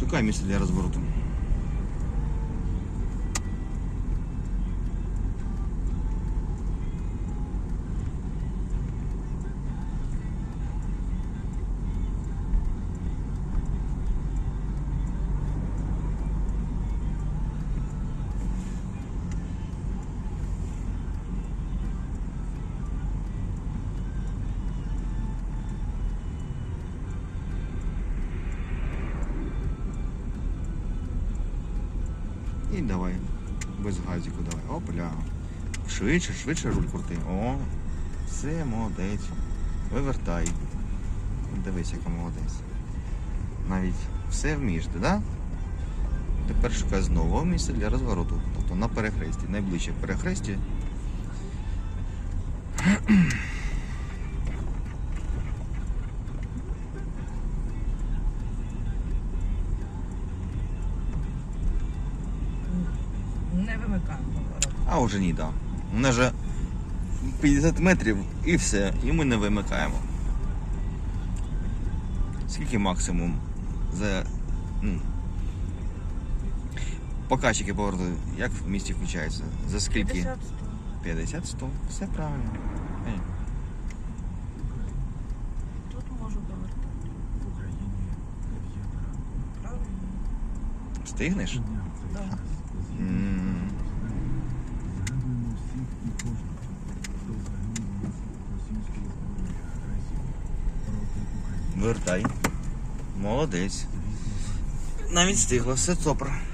Шукай місце для розвороту. І давай. Без газіку давай. Опля. Швидше, швидше руль крути. О, все, молодець. Вивертай. Дивись, яка молодець. Навіть все вмієш ти, да? Тепер шукай знову місце для розвороту. Тобто на перехресті. Найближче перехресті. Вимикаємо поворот. А вже ні, да. У нас же 50 метрів і все, і ми не вимикаємо. Скільки максимум за. Ну, показчики повороту, як в місті включаються? За скільки? 50 50 100 Все правильно. України. Вертай. Молодець. Навіть стигла, все супер.